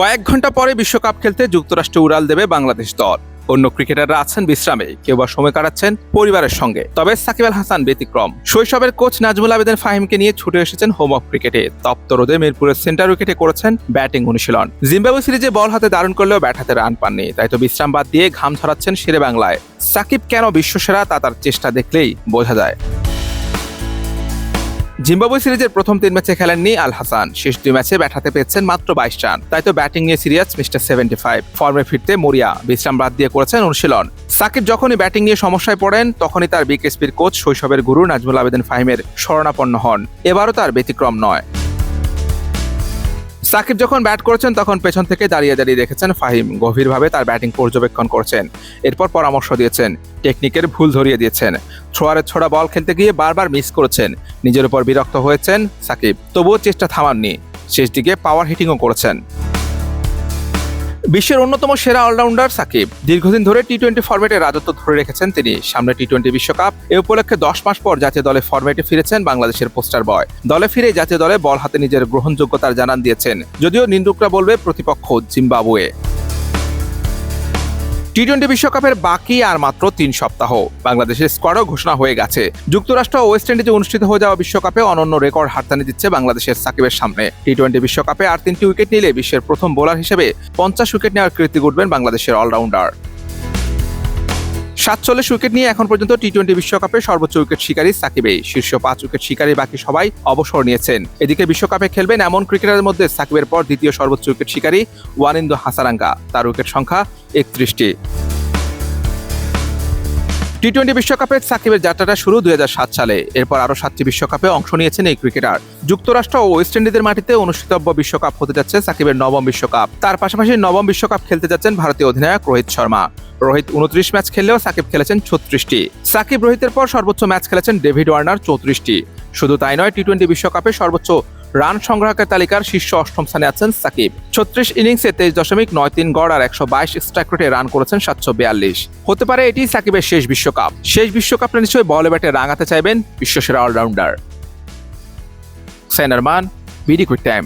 কয়েক ঘণ্টা পরে বিশ্বকাপ খেলতে যুক্তরাষ্ট্রে উড়াল দেবে বাংলাদেশ দল। অন্য ক্রিকেটাররা আছেন বিশ্রামে, কেউ বা সময় কাটাচ্ছেন পরিবারের সঙ্গে। তবে সাকিব আল হাসান ব্যতিক্রম। শৈশবের কোচ নাজমুল আবেদিন ফাহিমকে নিয়ে ছুটে এসেছেন হোম অফ ক্রিকেটে। তপ্ত রোদে মিরপুরের সেন্টার উইকেটে করেছেন ব্যাটিং অনুশীলন। জিম্বাবু সিরিজে বল হাতে দারুণ করলেও ব্যাট হাতে রান পাননি, তাই তো বিশ্রাম বাদ দিয়ে ঘাম ছড়াচ্ছেন শেরে বাংলায়। সাকিব কেন বিশ্বসেরা তা তার চেষ্টা দেখলেই বোঝা যায়। জিম্বাবু সিরিজের প্রথম তিন ম্যাচে খেলেননি আল হাসান। শেষ দুই ম্যাচে ব্যাট হাতে পেয়েছেন মাত্র বাইশ রান। তাই তো ব্যাটিং নিয়ে সিরিয়াস মিস্টার সেভেন্টি ফাইভ। ফর্মে ফিরতে মরিয়া বিশ্রাম বাদ দিয়ে করেছেন অনুশীলন। সাকিব যখনই ব্যাটিং নিয়ে সমস্যায় পড়েন, তখনই তার বিকেএসপির কোচ শৈশবের গুরু নাজমুল আবেদিন ফাহিমের শরণাপন্ন হন। এবারও তার ব্যতিক্রম নয়। সাকিব যখন ব্যাট করছেন, তখন পেছন থেকে দাঁড়িয়ে দাঁড়িয়ে দেখেছেন ফাহিম গভীরভাবে তার ব্যাটিং পর্যবেক্ষণ করছেন। এরপর পরামর্শ দিয়েছেন টেকনিকের ভুল ধরিয়ে দিয়েছেন। ছোয়ারে ছোড়া বল খেলতে গিয়ে বারবার মিস করেছেন। নিজের উপর বিরক্ত হয়েছেন সাকিব, তবুও চেষ্টা থামাননি। শেষ দিকে পাওয়ার হিটিংও করেছেন। বিশ্বের অন্যতম সেরা অলরাউন্ডার সাকিব। দীর্ঘদিন ধরে টি টোয়েন্টি ফরম্যাটে রাজত্ব ধরে রেখেছেন তিনি। সামনে টি টোয়েন্টি বিশ্বকাপ, এ উপলক্ষে দশ মাস পর জাতীয় দলে ফরম্যাটে ফিরেছেন বাংলাদেশের পোস্টার বয় দলে ফিরে জাতীয় দলে বল হাতে নিজের গ্রহণযোগ্যতার জানান দিয়েছেন। যদিও নিন্দুকরা বলবে প্রতিপক্ষ জিম্বাবুয়ে। টি টোয়েন্টি বিশ্বকাপের বাকি আর মাত্র তিন সপ্তাহ। বাংলাদেশের স্কোয়াডও ঘোষণা হয়ে গেছে। যুক্তরাষ্ট্র ওয়েস্ট ইন্ডিজে অনুষ্ঠিত হয়ে যাওয়া বিশ্বকাপে অনন্য রেকর্ড হাততানি দিচ্ছে বাংলাদেশের সাকিবের সামনে। টি টোয়েন্টি বিশ্বকাপে আর তিনটি উইকেট নিলে বিশ্বের প্রথম বোলার হিসেবে পঞ্চাশ উইকেট নেওয়ার কৃতি গুটবেন বাংলাদেশের অলরাউন্ডার। সাতচল্লিশ উইকেট নিয়ে এখন পর্যন্ত টি টোয়েন্টি বিশ্বকাপে সর্বোচ্চ উইকেট শিকারী সাকিবেই। শীর্ষ পাঁচ উইকেট শিকারী বাকি সবাই অবসর নিয়েছেন। এদিকে বিশ্বকাপে খেলবেন এমন ক্রিকেটারের মধ্যে সাকিবের পর দ্বিতীয় সর্বোচ্চ উইকেট শিকারী ওয়ানিন্দু হাসারাঙ্গা। তার উইকেট সংখ্যা একত্রিশটি। টি টোয়েন্টি বিশ্বকাপে সাকিবের যাত্রাটা শুরু দুই হাজার সাত সালে। এরপর আরও সাতটি বিশ্বকাপে অংশ নিয়েছেন এই ক্রিকেটার। যুক্তরাষ্ট্র ও ওয়েস্ট ইন্ডিজের মাটিতে অনুষ্ঠিতব্য বিশ্বকাপ হতে যাচ্ছে সাকিবের নবম বিশ্বকাপ। তার পাশাপাশি নবম বিশ্বকাপ খেলতে যাচ্ছেন ভারতীয় অধিনায়ক রোহিত শর্মা। রোহিত উনত্রিশ ম্যাচ খেললেও সাকিব খেলেছেন ছত্রিশটি। সাকিব রোহিতের পর সর্বোচ্চ ম্যাচ খেলেছেন ডেভিড ওয়ার্নার চৌত্রিশটি। শুধু তাই নয় টি টোয়েন্টি বিশ্বকাপে সর্বোচ্চ রান সংগ্রাহকের তালিকার শীর্ষ অষ্টম স্থানে আছেন সাকিব। ছত্রিশ ইনিংসে তেইশ দশমিক নয় তিন গড় আর একশো বাইশ স্ট্রাইক রেটে রান করেছেন সাতশো বিয়াল্লিশ। হতে পারে এটি সাকিবের শেষ বিশ্বকাপ। শেষ বিশ্বকাপটা নিশ্চয়ই বলে ব্যাটে রাঙাতে চাইবেন বিশ্বসেরা অলরাউন্ডার। সাইনারমান বিডি কুইক টাইম।